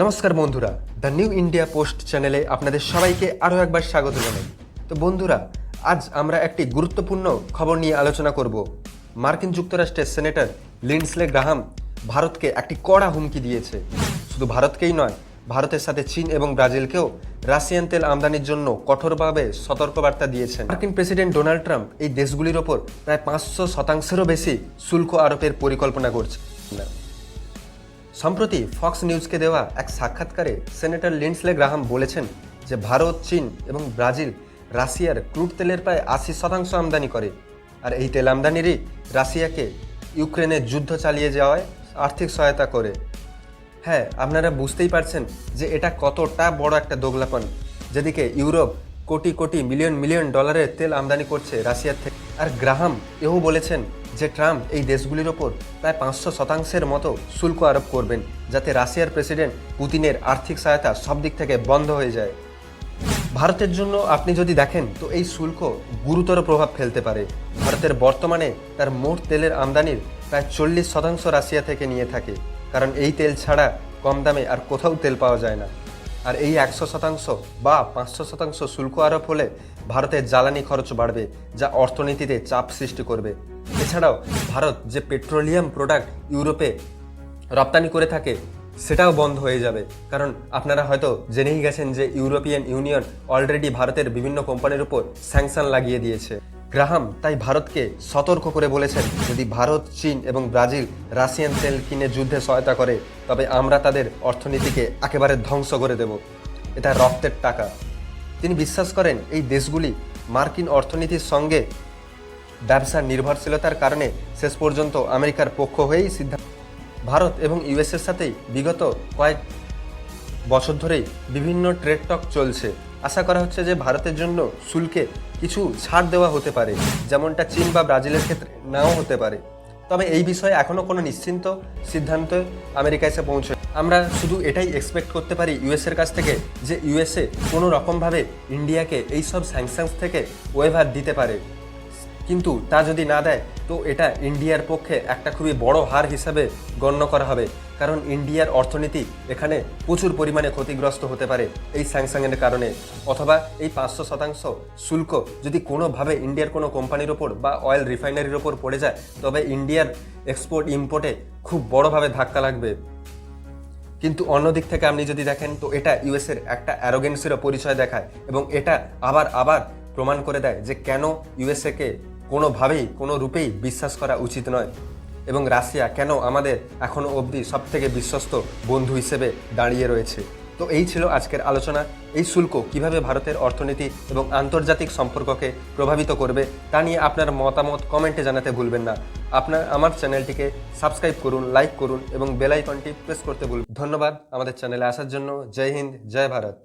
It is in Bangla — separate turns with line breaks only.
নমস্কার বন্ধুরা, দ্য নিউ ইন্ডিয়া পোস্ট চ্যানেলে আপনাদের সবাইকে আরও একবার স্বাগত জানাই। তো বন্ধুরা, আজ আমরা একটি গুরুত্বপূর্ণ খবর নিয়ে আলোচনা করব। মার্কিন যুক্তরাষ্ট্রের সেনেটর লিন্ডসলে গ্রাহাম ভারতকে একটি কড়া হুমকি দিয়েছে। শুধু ভারতকেই নয়, ভারতের সাথে চীন এবং ব্রাজিলকেও রাশিয়ান তেল আমদানির জন্য কঠোরভাবে সতর্কবার্তা দিয়েছেন। মার্কিন প্রেসিডেন্ট ডোনাল্ড ট্রাম্প এই দেশগুলির ওপর প্রায় পাঁচশো শতাংশেরও বেশি শুল্ক আরোপের পরিকল্পনা করছে সম্প্রতি ফক্স নিউজকে দেওয়া এক সাক্ষাৎকারে সেনেটর লিন্ডসলে গ্রাহাম বলেছেন যে ভারত, চীন এবং ব্রাজিল রাশিয়ার ক্রুড তেলের প্রায় আশি শতাংশ আমদানি করে। আর এই তেল আমদানিরই রাশিয়াকে ইউক্রেনে যুদ্ধ চালিয়ে যাওয়ায় আর্থিক সহায়তা করে। হ্যাঁ আপনারা বুঝতেই পারছেন যে এটা কতটা বড় একটা দোগলাপন। যেদিকে Europe crore crore million million ডলারের তেল আমদানি করছে রাশিয়ার থেকে। আর গ্রাহাম এও বলেছেন যে ট্রাম্প এই দেশগুলির ওপর প্রায় পাঁচশো শতাংশের মতো শুল্ক আরোপ করবেন, যাতে রাশিয়ার প্রেসিডেন্ট পুতিনের আর্থিক সহায়তা সব দিক থেকে বন্ধ হয়ে যায়। ভারতের জন্য আপনি যদি দেখেন, তো এই শুল্ক গুরুতর প্রভাব ফেলতে পারে। ভারতের বর্তমানে তার মোট তেলের আমদানির প্রায় চল্লিশ শতাংশ রাশিয়া থেকে নিয়ে থাকে। কারণ এই তেল ছাড়া কম দামে আর কোথাও তেল পাওয়া যায় না। আর এই একশো শতাংশ বা পাঁচশো শতাংশ শুল্ক আরোপ হলে ভারতের জ্বালানি খরচ বাড়বে, যা অর্থনীতিতে চাপ সৃষ্টি করবে। এছাড়াও ভারত যে পেট্রোলিয়াম প্রোডাক্ট ইউরোপে রপ্তানি করে থাকে, সেটাও বন্ধ হয়ে যাবে। কারণ আপনারা হয়তো জেনেই গেছেন যে ইউরোপিয়ান ইউনিয়ন অলরেডি ভারতের বিভিন্ন কোম্পানির উপর স্যাংশন লাগিয়ে দিয়েছে। গ্রাহাম তাই ভারতকে সতর্ক করে বলেছেন, যদি ভারত, চীন এবং ব্রাজিল রাশিয়ান তেল কিনে যুদ্ধে সহায়তা করে, তবে আমরা তাদের অর্থনীতিকে একেবারে ধ্বংস করে দেব। এটা রক্তের টাকা। তিনি বিশ্বাস করেন, এই দেশগুলি মার্কিন অর্থনীতির সঙ্গে ব্যবসার নির্ভরশীলতার কারণে শেষ পর্যন্ত আমেরিকার পক্ষ হয়েই সিদ্ধান্ত ভারত এবং ইউএসের সাথেই বিগত কয়েক বছর ধরেই বিভিন্ন ট্রেড টক চলছে। আশা করা হচ্ছে যে ভারতের জন্য শুল্কে কিছু ছাড় দেওয়া হতে পারে, যেমনটা চীন বা ব্রাজিলের ক্ষেত্রে নাও হতে পারে। তবে এই বিষয়ে এখনও কোনো নিশ্চিন্ত সিদ্ধান্ত আমেরিকা এসে পৌঁছে আমরা শুধু এটাই এক্সপেক্ট করতে পারি ইউএসের কাছ থেকে যে ইউএসএ কোনো রকমভাবে ইন্ডিয়াকে এইসব স্যাংশনস থেকে ওয়েভার দিতে পারে। কিন্তু তা যদি না দেয় তো এটা ইন্ডিয়ার পক্ষে একটা খুবই বড় হার হিসাবে গণ্য করা হবে। কারণ ইন্ডিয়ার অর্থনীতি এখানে প্রচুর পরিমাণে ক্ষতিগ্রস্ত হতে পারে এই স্যাংশনের কারণে। অথবা এই পাঁচশো শতাংশ শুল্ক যদি কোনোভাবে ইন্ডিয়ার কোনো কোম্পানির ওপর বা অয়েল রিফাইনারির ওপর পড়ে যায়, তবে ইন্ডিয়ার এক্সপোর্ট ইম্পোর্টে খুব বড়োভাবে ধাক্কা লাগবে। কিন্তু অন্য দিক থেকে আপনি যদি দেখেন, তো এটা ইউএসের একটা অ্যারোগেন্সিরও পরিচয় দেখায় এবং এটা আবার আবার প্রমাণ করে দেয় যে কেন ইউএসএকে কোনোভাবেই কোনো রূপেই বিশ্বাস করা উচিত নয়। এবং রাশিয়া কেন আমাদের এখনও অবধি সব থেকে বিশ্বস্ত বন্ধু হিসেবে দাঁড়িয়ে রয়েছে? তো এই ছিল আজকের আলোচনা। এই শুল্ক কীভাবে ভারতের অর্থনীতি এবং আন্তর্জাতিক সম্পর্ককে প্রভাবিত করবে তা নিয়ে আপনার মতামত কমেন্টে জানাতে ভুলবেন না। আপনার, আমার চ্যানেলটিকে সাবস্ক্রাইব করুন, লাইক করুন এবং বেল আইকনটি প্রেস করতে ভুলবেন ধন্যবাদ আমাদের চ্যানেলে আসার জন্য। জয় হিন্দ, জয় ভারত।